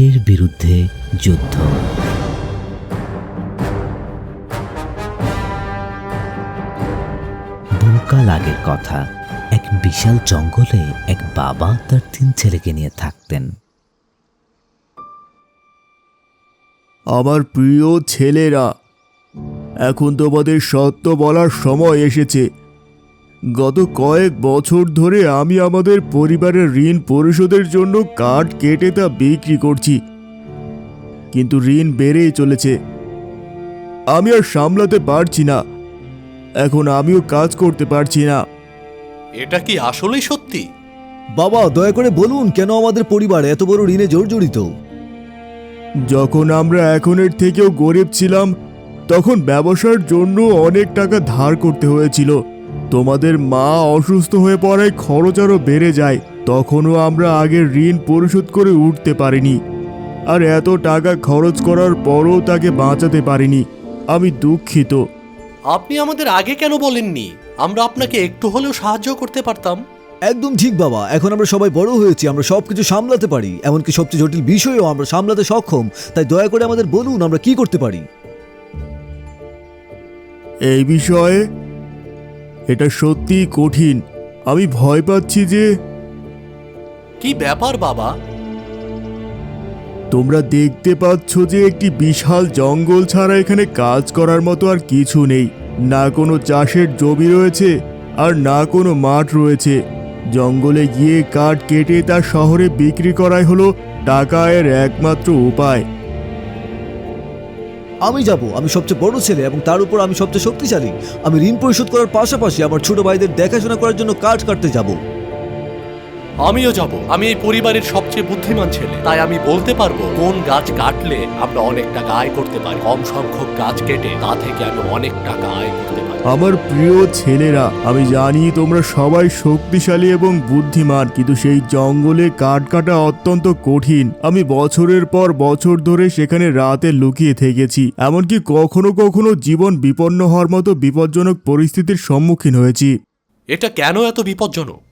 দৈত্যের বিরুদ্ধে যুদ্ধ। বহুকাল আগের কথা। এক বিশাল জঙ্গলে এক বাবা তার তিন ছেলেকে নিয়ে থাকতেন। আমার প্রিয় ছেলেরা, এখন তোমাদের সত্য বলার সময় এসেছে। গত কয়েক বছর ধরে আমি আমাদের পরিবারের ঋণ পরিশোধের জন্য কাঠ কেটে তা বিক্রি করছি। কিন্তু ঋণ বেড়েই চলেছে। আমি আর সামলাতে পারছি না। এখন আমিও কাজ করতে পারছি না। এটা কি আসলেই সত্যি? বাবা দয়া করে বলুন কেন আমাদের পরিবার এত বড় ঋণে জর্জরিত যখন আমরা এখনের থেকেও গরিব ছিলাম তখন ব্যবসার জন্য অনেক টাকা ধার করতে হয়েছিল। তোমাদের মা অসুস্থ হয়ে পড়ায় খরচ আরও বেড়ে যায় তখনও আমরা আগের ঋণ পরিশোধ করে উঠতে পারিনি। আর এত টাকা খরচ করার পরও তাকে বাঁচাতে পারিনি। আমি দুঃখিত। আপনি আমাদের আগে কেন বলেননি? আমরা আপনাকে একটু হলেও সাহায্য করতে পারতাম। একদম ঠিক বাবা। এখন আমরা সবাই বড় হয়েছি আমরা সবকিছু সামলাতে পারি। এমনকি সবচেয়ে জটিল বিষয়ও আমরা সামলাতে সক্ষম। তাই দয়া করে আমাদের বলুন আমরা কি করতে পারি। এই বিষয়ে এটা সত্যিই কঠিন। আমি ভয় পাচ্ছি যে কি ব্যাপার বাবা? তোমরা দেখতে পাচ্ছ যে একটি বিশাল জঙ্গল ছাড়া এখানে কাজ করার মতো আর কিছু নেই। না কোনো চাষের জমি রয়েছে আর না কোনো মাঠ রয়েছে। জঙ্গলে গিয়ে কাঠ কেটে তা শহরে বিক্রি করাই হলো টাকা একমাত্র উপায়। আমি যাব, আমি সবচেয়ে বড় ছেলে এবং তার উপর আমি সবচেয়ে শক্তিশালী। আমি ঋণ পরিশোধ করার পাশাপাশি আমার ছোট ভাইদের দেখাশোনা করার জন্য কাজ কাটতে যাব। আমিও যাব। আমি এই পরিবারের সবচেয়ে বুদ্ধিমান ছেলে। তাই আমি বলতে পারব কোন গাছ কাটলে আমরা অনেক টাকা আয় করতে পারি। কম সংখ্যক গাছ কেটে তা থেকে আমি অনেক টাকা আয় করতে পারি। আমার প্রিয় ছেলেরা আমি জানি তোমরা সবাই শক্তিশালী এবং বুদ্ধিমান কিন্তু সেই জঙ্গলে কাঠ কাটা অত্যন্ত কঠিন। আমি বছরের পর বছর ধরে সেখানে রাতে লুকিয়ে থেকেছি এমনকি কখনো কখনো জীবন বিপন্ন হওয়ার মতো বিপজ্জনক পরিস্থিতির সম্মুখীন হয়েছি। এটা কেন এত বিপজ্জনক?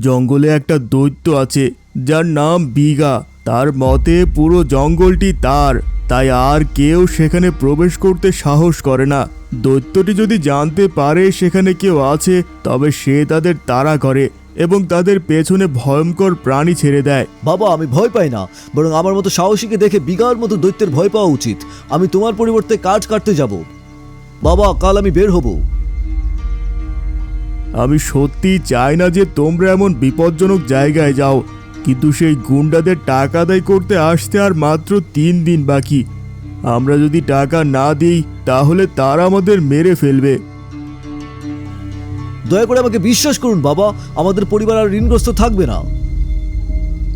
জঙ্গলে একটা দৈত্য আছে, যার নাম বিগা তার মতে পুরো জঙ্গলটি তার, তাই আর কেউ সেখানে প্রবেশ করতে সাহস করে না। দৈত্যটি যদি জানতে পারে সেখানে কেউ আছে, তবে সে তাদের তাড়া করে এবং তাদের পেছনে ভয়ঙ্কর প্রাণী ছেড়ে দেয়। বাবা, আমি ভয় পাই না, বরং আমার মতো সাহসীকে দেখে বিগার মতো দৈত্যের ভয় পাওয়া উচিত। আমি তোমার পরিবর্তে কাজ কাটতে যাব। বাবা, কাল আমি বের হব। আমি সত্যি চাই না যে তোমরা এমন বিপজ্জনক জায়গায় যাও কিন্তু সেই গুন্ডাদের টাকা আদায় করতে আসতে আর মাত্র তিন দিন বাকি। আমরা যদি টাকা না দিই তাহলে তারা আমাদের মেরে ফেলবে। দয়া করে আমাকে বিশ্বাস করুন বাবা। আমাদের পরিবার আর ঋণগ্রস্ত থাকবে না।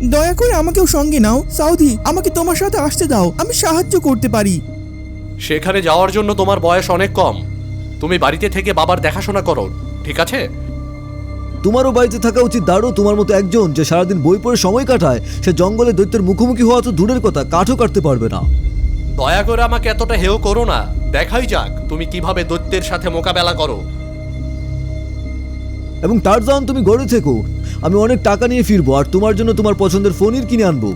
দয়া করে আমাকেও সঙ্গে নাও সাউদি। আমাকে তোমার সাথে আসতে দাও। আমি সাহায্য করতে পারি। সেখানে যাওয়ার জন্য তোমার বয়স অনেক কম। তুমি বাড়িতে থেকে বাবার দেখাশোনা করো। ঠিক আছে? তোমারও বাড়িতে থাকা উচিত দাঁড়ো তোমার মতো একজন যে সারাদিন বই পড়ে সময় কাটায় সে জঙ্গলে দৈত্যের মুখোমুখি হওয়া তো দূরের কথা কাঠও কাটতে পারবে না। দয়া করে আমাকে এতটা হেও করো না। দেখাই যাক তুমি কীভাবে দৈত্যের সাথে মোকাবেলা করো। এবং তার তুমি গড়ে থেকো। আমি অনেক টাকা নিয়ে ফিরবো আর তোমার জন্য তোমার পছন্দের ফোনির কিনে আনব।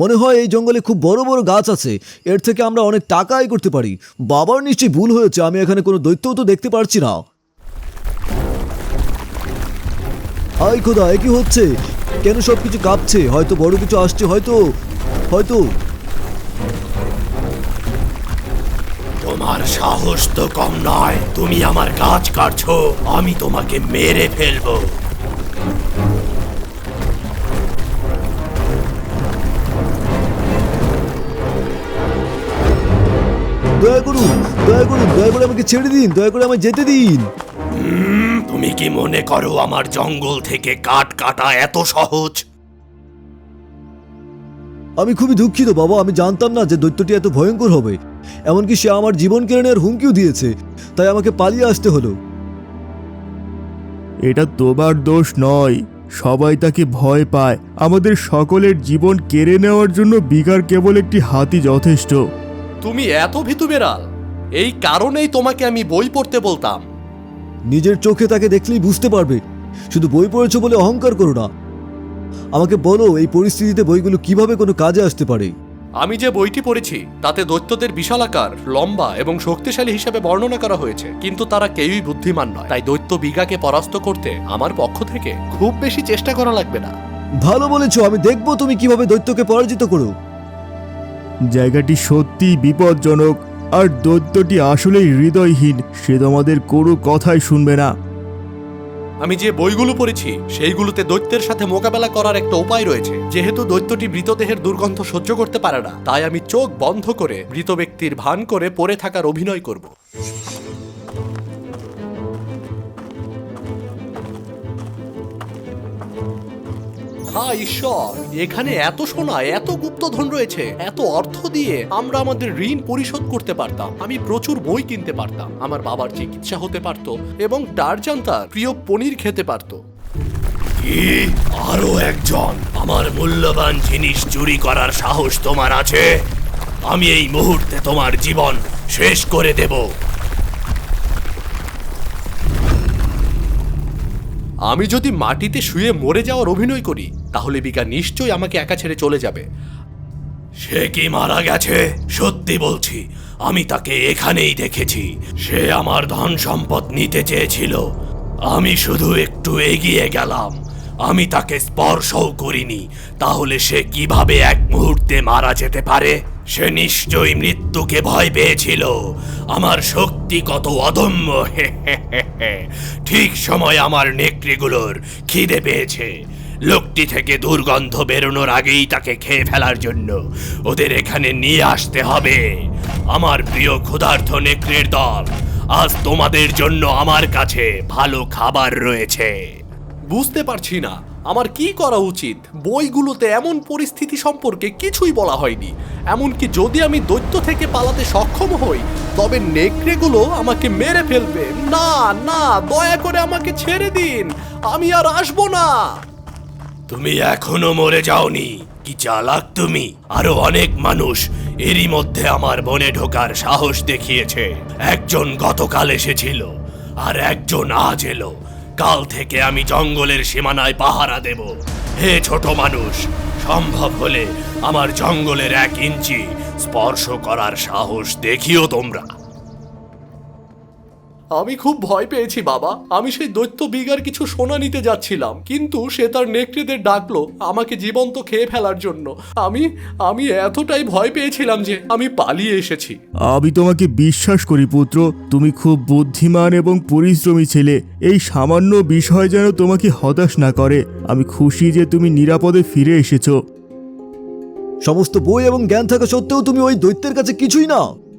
মনে হয় এই জঙ্গলে খুব বড় বড় গাছ আছে। এর থেকে আমরা অনেক টাকা আয় করতে পারি। বাবার নিশ্চয়ই ভুল হয়েছে, আমি এখানে কোনো দৈত্যও তো দেখতে পারছি না। হাই খোদা, এ কি হচ্ছে? কেন সব কিছু কাঁপছে? হয়তো বড় কিছু আসছে, হয়তো হয়তো। তোমার সাহস তো কম নয়। তুমি আমার গাছ কাটছো, আমি তোমাকে মেরে ফেলব। দয়া করুন দয়া করুন দয়া করে আমাকে ছেড়ে দিন দয়া করে আমায় যেতে দিন। তুমি কি মনে করো আমার জঙ্গল থেকে কাঠ কাটা এত সহজ? আমি খুবই দুঃখিত বাবা। আমি জানতাম না যে দৈত্যটি এত ভয়ঙ্কর হবে। এমনকি সে আমার জীবন কেড়ে নেওয়ার হুমকিও দিয়েছে। তাই আমাকে পালিয়ে আসতে হলো। এটা তোমার দোষ নয়। সবাই তাকে ভয় পায়। আমাদের সকলের জীবন কেড়ে নেওয়ার জন্য বিকার কেবল একটি হাতি যথেষ্ট। তুমি এত ভীতু বেড়াল। এই কারণেই তোমাকে আমি বই পড়তে বলতাম। নিজের চোখে তাকে দেখলেই বুঝতে পারবে। শুধু বই পড়েছো বলে অহংকার করো না। আমাকে বলো এই পরিস্থিতিতে বইগুলো কীভাবে কোনো কাজে আসতে পারে? আমি যে বইটি পড়েছি তাতে দৈত্যদের বিশালাকার লম্বা এবং শক্তিশালী হিসেবে বর্ণনা করা হয়েছে কিন্তু তারা কেউই বুদ্ধিমান নয়। তাই দৈত্য বিঘাকে পরাস্ত করতে আমার পক্ষ থেকে খুব বেশি চেষ্টা করা লাগবে না। ভালো বলেছ আমি দেখব তুমি কীভাবে দৈত্যকে পরাজিত করো। জায়গাটি সত্যিই বিপজ্জনক, আর দৈত্যটি আসলেই হৃদয়হীন, সে তোমাদের কোনো কথাই শুনবে না। আমি যে বইগুলো পড়েছি, সেইগুলোতে দৈত্যের সাথে মোকাবেলা করার একটা উপায় রয়েছে। যেহেতু দৈত্যটি মৃতদেহের দুর্গন্ধ সহ্য করতে পারে না, তাই আমি চোখ বন্ধ করে মৃত ব্যক্তির ভান করে পড়ে থাকার অভিনয় করব। হ্যাঁ ঈশ্বর, এখানে এত সোনা, এত গুপ্তধন রয়েছে, এত অর্থ দিয়ে আমরা আমাদের ঋণ পরিশোধ করতে পারতাম। আমি প্রচুর বই কিনতে পারতাম, আমার বাবার চিকিৎসা হতে পারত এবং টারজান তার প্রিয় পনির খেতে পারত। আরও একজন? আমার মূল্যবান জিনিস চুরি করার সাহস তোমার আছে? আমি এই মুহূর্তে তোমার জীবন শেষ করে দেব। আমি যদি মাটিতে শুয়ে মরে যাওয়ার অভিনয় করি, তাহলে বিকা নিশ্চয়ই আমাকে একা ছেড়ে চলে যাবে। সে কি মারা গেছে? সত্যি বলছি, আমি তাকে এখানেই দেখেছি। সে আমার ধন সম্পদ নিতে চেয়েছিল। আমি শুধু একটু এগিয়ে গেলাম। আমি তাকে স্পর্শও করিনি। তাহলে সে কীভাবে এক মুহূর্তে মারা যেতে পারে? সে নিশ্চয়ই মৃত্যুকে ভয় পেয়েছিল। আমার শক্তি কত অদম্য। ঠিক সময় আমার নেকড়েগুলোর খিদে পেয়েছে। লোকটি থেকে দুর্গন্ধ বেরোনোর আগেই তাকে খেয়ে ফেলার জন্য ওদের এখানে নিয়ে আসতে হবে। আমার প্রিয় ক্ষুধার্থ নেকড়ের দল, আজ তোমাদের জন্য আমার কাছে ভালো খাবার রয়েছে। বুঝতে পারছি না। আমার কি করা উচিত? বইগুলোতে এমন পরিস্থিতি সম্পর্কে কিছুই বলা হয়নি। এমনকি যদি আমি দৈত্য থেকে পালাতে সক্ষম হই, তবে নেকড়েগুলো আমাকে মেরে ফেলবে। না না, দয়া করে আমাকে ছেড়ে দিন। আমি আর আসব না। তুমি এখনও মরে যাওনি। কি চালাক তুমি। আরও অনেক মানুষ এরই মধ্যে আমার বনে ঢোকার সাহস দেখিয়েছে। একজন গতকাল এসেছিল, আর একজন আজ এলো। কাল থেকে আমি জঙ্গলের সীমানায় পাহারা দেব। হে ছোট মানুষ, সম্ভব হলে আমার জঙ্গলের এক ইঞ্চি স্পর্শ করার সাহস দেখিও তোমরা। আমি খুব ভয় পেয়েছি বাবা। আমি সেই দৈত্য বিগার কিছু সোনা নিতে যাচ্ছিলাম কিন্তু সে তার নেকড়েদের ডাকলো আমাকে জীবন্ত খেয়ে ফেলার জন্য। আমি আমি এতটাই ভয় পেয়েছিলাম যে আমি পালিয়ে এসেছি। আমি তোমাকে বিশ্বাস করি পুত্র। তুমি খুব বুদ্ধিমান এবং পরিশ্রমী ছেলে। এই সামান্য বিষয় যেন তোমাকে হতাশ না করে। আমি খুশি যে তুমি নিরাপদে ফিরে এসেছ। সমস্ত বই এবং জ্ঞান থাকা সত্ত্বেও তুমি ওই দৈত্যের কাছে কিছুই না।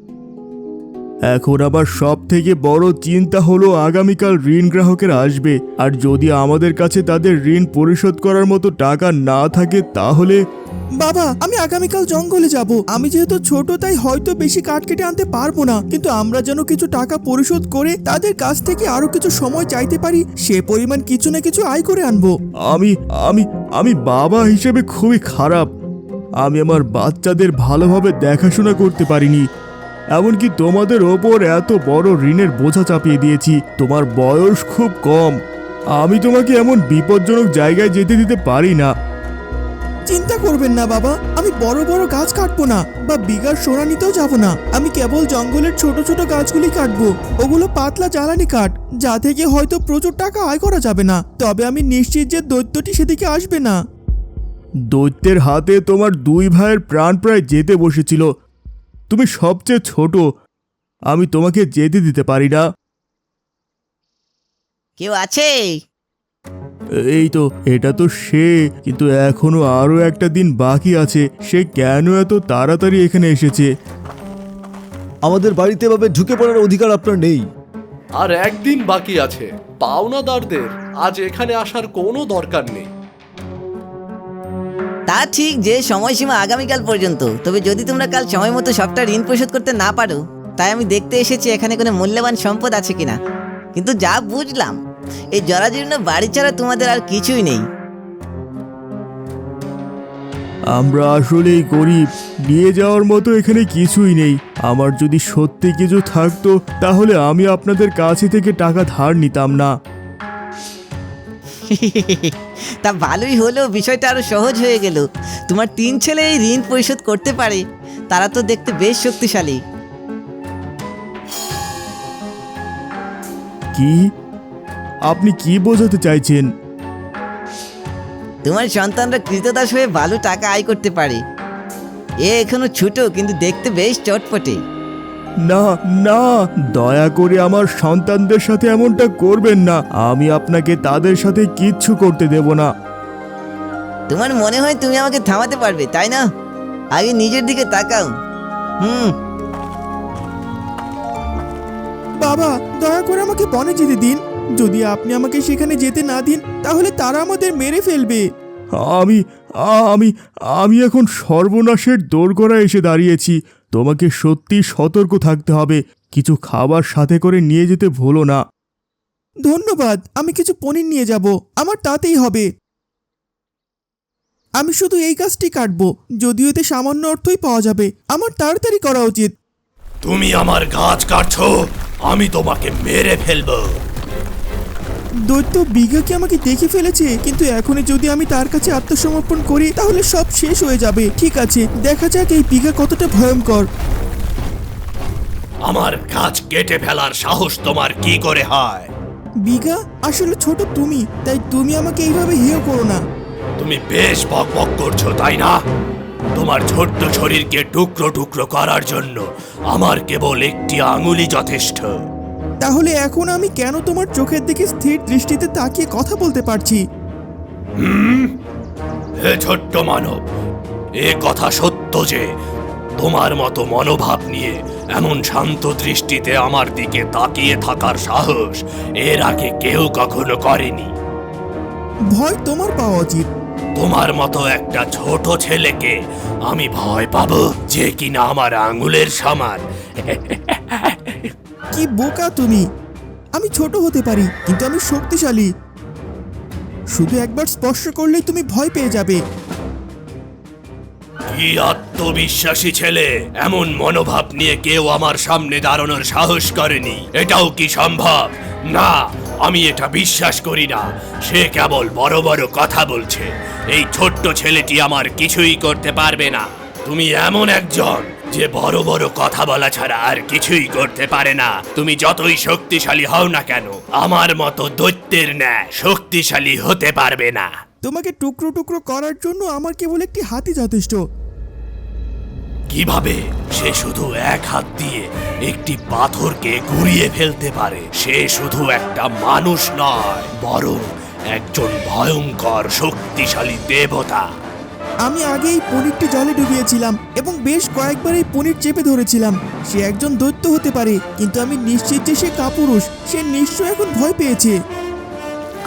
এখন আবার সব থেকে বড় চিন্তা হলো আগামীকাল ঋণ গ্রাহকের আসবে। আর যদি আমাদের কাছে তাদের ঋণ পরিশোধ করার মতো টাকা না থাকে তাহলে? বাবা আমি আগামীকাল জঙ্গলে যাব। আমি যেহেতু ছোট তাই হয়তো বেশি কাঠ কেটে আনতে পারব না। কিন্তু আমরা যেন কিছু টাকা পরিশোধ করে তাদের কাছ থেকে আরও কিছু সময় চাইতে পারি সে পরিমাণ কিছু না কিছু আয় করে আনব। আমি আমি আমি বাবা হিসেবে খুবই খারাপ। আমি আমার বাচ্চাদের ভালোভাবে দেখাশোনা করতে পারিনি। এমনকি তোমাদের ওপর এত বড় ঋণের বোঝা চাপিয়ে দিয়েছি। তোমার বয়স খুব কম। আমি তোমাকে এমন বিপজ্জনক জায়গায় যেতে দিতে পারি না। চিন্তা করবেন না বাবা। আমি বড় বড় গাছ কাটবো না বা বিঘার সোনা নিতেও যাব না। আমি কেবল জঙ্গলের ছোট ছোট গাছগুলি কাটবো। ওগুলো পাতলা জ্বালানি কাঠ যা থেকে হয়তো প্রচুর টাকা আয় করা যাবে না। তবে আমি নিশ্চিত যে দৈত্যটি সেদিকে আসবে না। দৈত্যের হাতে তোমার দুই ভাইয়ের প্রাণ প্রায় যেতে বসেছিল। তুমি সবচেয়ে ছোট। আমি তোমাকে যেতে দিতে পারি না। কেউ আছে? এই তো এটা তো সে কিন্তু এখনও আরও একটা দিন বাকি আছে। সে কেন এত তাড়াতাড়ি এখানে এসেছে? আমাদের বাড়িতে এভাবে ঢুকে পড়ার অধিকার আপনার নেই। আর একদিন বাকি আছে পাওনাদারদের। আজ এখানে আসার কোনো দরকার নেই। তা ঠিক যে সময়সীমা আগামীকাল পর্যন্ত। তবে যদি তোমরা কাল সময় মতো সবটা ঋণ পরিশোধ করতে না পারো, তাই আমি দেখতে এসেছি এখানে কোনো মূল্যবান সম্পদ আছে কিনা। কিন্তু যা বুঝলাম, এই জরাজীর্ণ বাড়ি ছাড়া তোমাদের আর কিছুই নেই। আমরা আসলেই গরিব, নিয়ে যাওয়ার মতো এখানে কিছুই নেই। আমার যদি সত্যি কিছু থাকতো, তাহলে আমি আপনাদের কাছে থেকে টাকা ধার নিতাম না। তা ভালোই হলো বিষয়টা আরও সহজ হয়ে গেল। তোমার তিন ছেলে এই ঋণ পরিশোধ করতে পারে তারা তো দেখতে বেশ শক্তিশালী। কি? আপনি কি বোঝাতে চাইছেন? তোমার সন্তানরা কৃতদাস হয়ে ভালো টাকা আয় করতে পারে। এ এখনও ছোট কিন্তু দেখতে বেশ চটপটে। না না দয়া করে আমার সন্তানদের সাথে এমনটা করবেন না। আমি আপনাকে তাদের সাথে কিচ্ছু করতে দেব না। তোমার মনে হয় তুমি আমাকে থামাতে পারবে তাই না? আগে নিজের দিকে তাকাও। হুম। বাবা দয়া করে আমাকে বনে যেতে দিন। যদি আপনি আমাকে সেখানে যেতে না দিন তাহলে তারা আমাদের মেরে ফেলবে। আমি আমি আমি এখন সর্বনাশের দোরগোড়ায় এসে দাঁড়িয়েছি। তোমাকে সত্যি সতর্ক থাকতে হবে। কিছু খাবার সাথে করে নিয়ে যেতে ভুলো না। ধন্যবাদ আমি কিছু পনির নিয়ে যাব। আমার তাতেই হবে। আমি শুধু এই গাছটি কাটবো যদিও এতে সামান্য অর্থই পাওয়া যাবে। আমার তাড়াতাড়ি করা উচিত। তুমি আমার গাছ কাটছো আমি তোমাকে মেরে ফেলব। দৈত্য বিঘা কি আমাকে দেখে ফেলেছে? কিন্তু এখনই যদি আমি তার কাছে আত্মসমর্পণ করি তাহলে সব শেষ হয়ে যাবে। ঠিক আছে দেখা যাক এই বিঘা কতটা ভয়ঙ্কর। আমার গাছ কেটে ফেলার সাহস তোমার কি করে হয়? বিঘা আসলে ছোট তুমি তাই তুমি আমাকে এইভাবে হেয় করো না। তুমি বেশ বক বক করছ তাই না? তোমার ছোট্ট শরীরকে টুকরো টুকরো করার জন্য আমার কেবল একটি আঙুলি যথেষ্ট। তাহলে এখন আমি কেন তোমার চোখের দিকে স্থির দৃষ্টিতে তাকিয়ে কথা বলতে পারছি? হে ছোট্ট মানব এ কথা সত্য যে তোমার মতো মনোভাব নিয়ে এমন শান্ত দৃষ্টিতে আমার দিকে তাকিয়ে থাকার সাহস এর আগে কেউ কখনো করেনি। ভয় তোমার পাওয়া উচিত। তোমার মতো একটা ছোট ছেলেকে আমি ভয় পাবো যে কিনা আমার আঙুলের সমান। কি বোকা তুমি? আমি ছোট হতে পারি, কিন্তু আমি শক্তিশালী। শুধু একবার স্পর্শ করলেই তুমি ভয় পেয়ে যাবে। কি আত্মবিশ্বাসী ছেলে! এমন মনোভাব নিয়ে কেউ আমার সামনে দাঁড়ানোর সাহস করেনি। এটাও কি সম্ভব? না, আমি এটা বিশ্বাস করি না। সে কেবল বড় বড় কথা বলছে। এই ছোট্ট ছেলেটি আমার কিছুই করতে পারবে না। তুমি এমন একজন! যে বড় বড় কথা বলা ছাড়া আর কিছুই করতে পারে না। তুমি যতই শক্তিশালী হও না কেন আমার মতো দৈত্যের ন্যায় শক্তিশালী হতে পারবে না। তোমাকে টুকরো টুকরো করার জন্য আমার কেবল একটি হাতি যথেষ্ট। কীভাবে? সে শুধু এক হাত দিয়ে একটি পাথরকে ঘুরিয়ে ফেলতে পারে। সে শুধু একটা মানুষ নয় বরং একজন ভয়ঙ্কর শক্তিশালী দেবতা। আমি আগে এই পনিরটি জলে ডুবিয়েছিলাম এবং বেশ কয়েকবার এই পনির চেপে ধরেছিলাম। সে একজন দৈত্য হতে পারে, কিন্তু আমি নিশ্চিত যে সে কাপুরুষ। সে নিশ্চয় এখন ভয় পেয়েছে।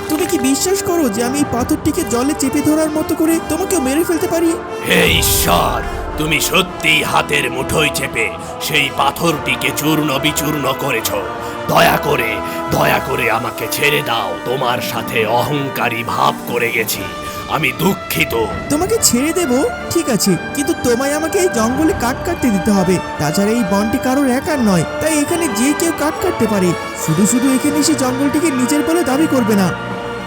তুমি কি বিশ্বাস করো যে আমি এই পাথরটিকে জলে চেপে ধরার মতো করে তোমাকেও মেরে ফেলতে পারি? হে ঈশ্বর, তুমি সত্যিই হাতের মুঠোয় চেপে সেই পাথরটিকে চূর্ণ বিচূর্ণ করেছ। দয়া করে দয়া করে আমাকে ছেড়ে দাও। তোমার সাথে অহংকারী ভাব করে গেছি। আমি দুঃখিত। তোমাকে ছেড়ে দেব ঠিক আছে কিন্তু তোমায় আমাকে এই জঙ্গলে কাঠ কাটতে দিতে হবে। তাছাড়া এই বনটি কারোর একার নয় তাই এখানে যে কেউ কাঠ কাটতে পারে। শুধু শুধু এখানে এসে জঙ্গলটিকে নিজের বলে দাবি করবে না।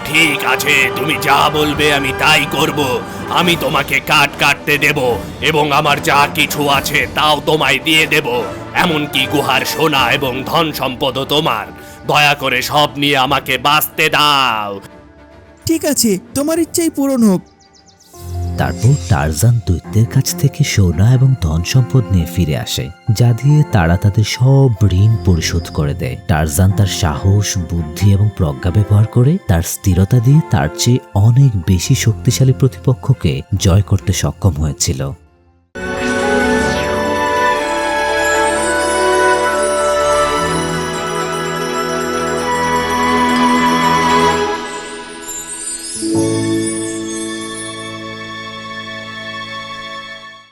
ঠিক আছে তুমি যা বলবে আমি তাই করব। আমি তোমাকে কাট কাটতে দেব এবং আমার যা কিছু আছে তাও তোমায় দিয়ে দেব। এমনকি গুহার সোনা এবং ধন সম্পদও তোমার। দয়া করে সব নিয়ে আমাকে বাঁচতে দাও। ঠিক আছে, তোমার ইচ্ছাই পূরণ হোক। তারপর টারজান দৈত্যের কাছ থেকে সোনা এবং ধন সম্পদ নিয়ে ফিরে আসে, যা দিয়ে তারা তাদের সব ঋণ পরিশোধ করে দেয়। টারজান তার সাহস, বুদ্ধি এবং প্রজ্ঞা ব্যবহার করে তার স্থিরতা দিয়ে তার চেয়ে অনেক বেশি শক্তিশালী প্রতিপক্ষকে জয় করতে সক্ষম হয়েছিল।